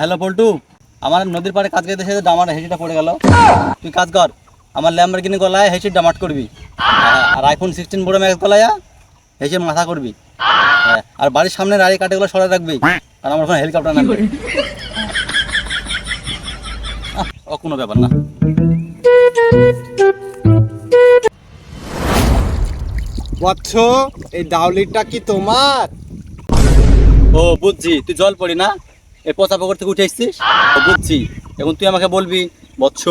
Hello Paltu আমার নদীর পাড়ে কাজ করতে এসে ডামার হেঁচিটা পড়ে গেল। তুই কাজ কর আমার ল্যাম্বার কিনে গলায় হেঁচি ডামাট করবি। আর আইফোন সিক্সটিন বড় ম্যাক্স গলায় হেঁচে মাথা করবি। আর বাড়ির সামনে রাড়ি কাটেগুলো সরাই রাখবি আর আমার ওখানে হেলিকপ্টার নামবে। আহ, ও কোনো ব্যাপার না। বৎস এই ডাউলিটা কি তোমার? ও বুঝছি তুই জল পড়ি না? এই পচা পুকুর থেকে উঠে এসছিস? বুঝছি। এখন তুই আমাকে বলবি, বৎস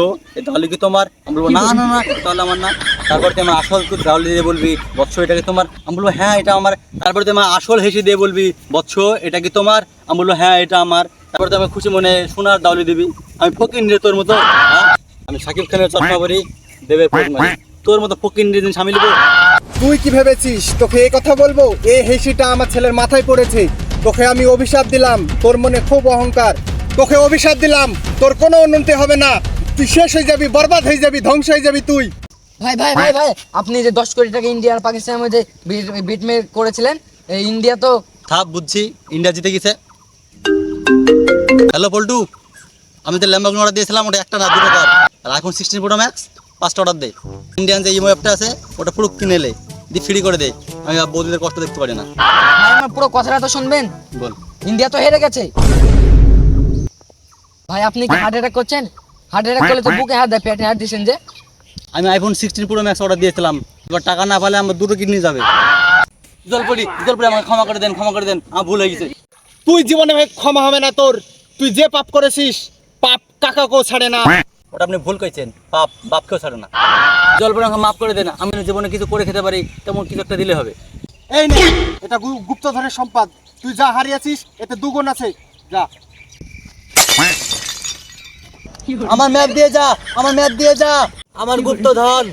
তাহলে কি তোমার? আমি বলব, না না না তাহলে আমার না। তারপরে তুই আমার আসল তুই তাহলে দিয়ে বলবি, বৎস, এটা কি তোমার? আমি বলব হ্যাঁ এটা আমার। তারপরে তুই আমার আসল হেসে দিয়ে বলবি, বৎস, এটা কি তোমার? আমি বলব হ্যাঁ এটা আমার। তারপরে তুই আমার খুশি মনে সোনার দাউলি দিবি। আমি ফকির নিয়ে তোর মতো হ্যাঁ? আমি সাকিব খানের চশমা করি দেবের মারি তোর মতো ফকির নিয়ে দিন স্বামী তুই কি ভেবেছিস? তোকে এই কথা বলব? এই হেসিটা আমার ছেলের মাথায় পড়েছে। তোকে আমি অভিশাপ দিলাম তোর মনে খুব অহংকার। তোকে অভিশাপ দিলাম তোর কোনো উন্নতি হবে না। তুই শেষ হয়ে যাবি বরবাদ হয়ে যাবি ধ্বংস হয়ে যাবি তুই। ভাই ভাই ভাই ভাই আপনি যে দশ কোটি টাকা ইন্ডিয়া আর পাকিস্তানের মধ্যে বিটমেট করেছিলেন এই ইন্ডিয়া তো থাপ বুঝছি ইন্ডিয়া জিতে গেছে। হ্যালো পল্টু আমি তো ল্যাম্বাগুন অর্ডার দিয়েছিলাম ওটা একটা না দুটো কর। আর আইফোন সিক্সটিন প্রো ম্যাক্স পাঁচটা অর্ডার দে। ইন্ডিয়ান যে ইমো অ্যাপটা আছে ওটা পুরো কিনে এলে দিয়ে ফ্রি করে দে। আমি আর বৌদিদের কষ্ট দেখতে পারি না। পুরো কথাটা তো শুনবেন? বল। ইন্ডিয়া তো হেরে গেছে। ভাই আপনি কি হার্ট অ্যাটাক করছেন? হার্ট অ্যাটাক করলে তো বুকে হাত দেয় পেটে হাত দিয়েছেন যে। আমি iPhone sixteen pro Max order দিয়েছিলাম। এবার টাকা না পালে আমার দুটো কিডনি যাবে। জলপরি জলপরি আমাকে ক্ষমা করে দেন ক্ষমা করে দেন। আমার ভুল হয়ে গেছে। তুই জীবনে ভাই ক্ষমা হবে না তোর। তুই যে পাপ করেছিস পাপ কাকাকেও ছাড়ে না। ওটা আপনি ভুল করেছেন পাপ বাপকেও ছাড়ে না। আমাকে মাফ করে দেন আমি জীবনে কিছু করে খেতে পারি তেমন কিছু একটা দিলে হবে। এই নে এটা গুপ্ত গুপ্তধনের সম্পদ। তুই যা হারিয়েছিস এতে দুগুণ আছে। যা। আমার ম্যাপ দিয়ে যা আমার ম্যাপ দিয়ে যা। আমার গুপ্তধন।